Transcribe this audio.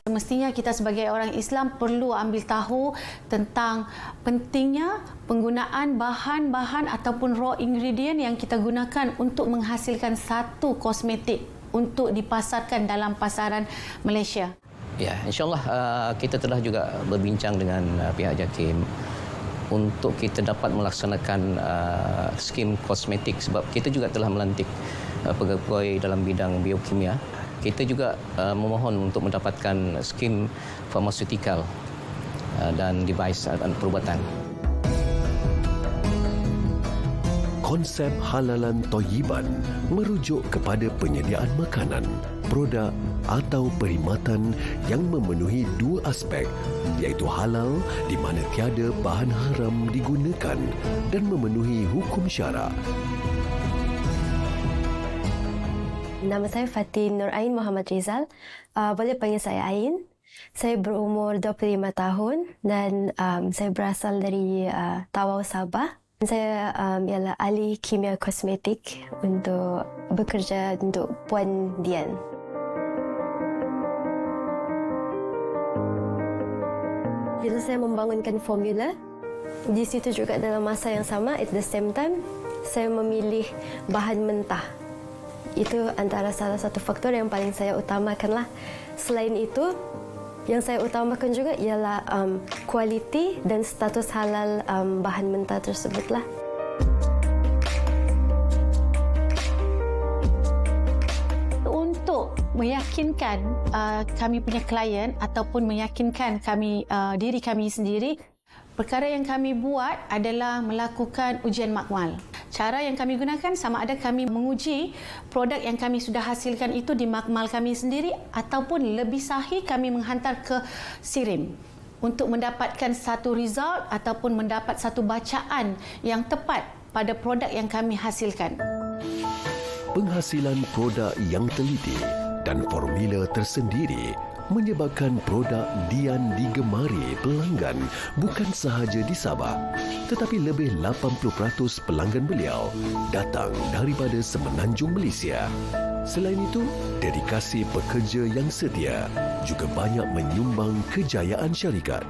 Semestinya kita sebagai orang Islam perlu ambil tahu tentang pentingnya penggunaan bahan-bahan ataupun raw ingredient yang kita gunakan untuk menghasilkan satu kosmetik untuk dipasarkan dalam pasaran Malaysia. Ya, insyaAllah uh, kita telah juga berbincang dengan uh, pihak JAKIM untuk kita dapat melaksanakan uh, skim kosmetik sebab kita juga telah melantik pegawai dalam bidang biokimia. Kita juga uh, memohon untuk mendapatkan skim farmaseutical uh, dan device dan perubatan. Konsep halalan toyiban merujuk kepada penyediaan makanan, produk atau perkhidmatan yang memenuhi dua aspek iaitu halal di mana tiada bahan haram digunakan dan memenuhi hukum syarak. Nama saya Fatin Nur Ain Muhammad Rizal. Uh, boleh panggil saya Ain. Saya berumur 25 tahun dan um, saya berasal dari uh, Tawau Sabah. Saya um, ialah ahli kimia kosmetik untuk bekerja untuk Puan Dian. Bila saya membangunkan formula, di situ juga dalam masa yang sama, at the same time, saya memilih bahan mentah. Itu antara salah satu faktor yang paling saya utamakan lah. Selain itu, yang saya utamakan juga ialah um, kualiti dan status halal um, bahan mentah tersebutlah. Meyakinkan uh, kami punya klien ataupun meyakinkan kami uh, diri kami sendiri, perkara yang kami buat adalah melakukan ujian makmal. Cara yang kami gunakan sama ada kami menguji produk yang kami sudah hasilkan itu di makmal kami sendiri ataupun lebih sahih kami menghantar ke sirim untuk mendapatkan satu result ataupun mendapat satu bacaan yang tepat pada produk yang kami hasilkan. Penghasilan produk yang teliti dan formula tersendiri menyebabkan produk Dian digemari pelanggan bukan sahaja di Sabah tetapi lebih 80% pelanggan beliau datang daripada semenanjung Malaysia. Selain itu, dedikasi pekerja yang setia juga banyak menyumbang kejayaan syarikat.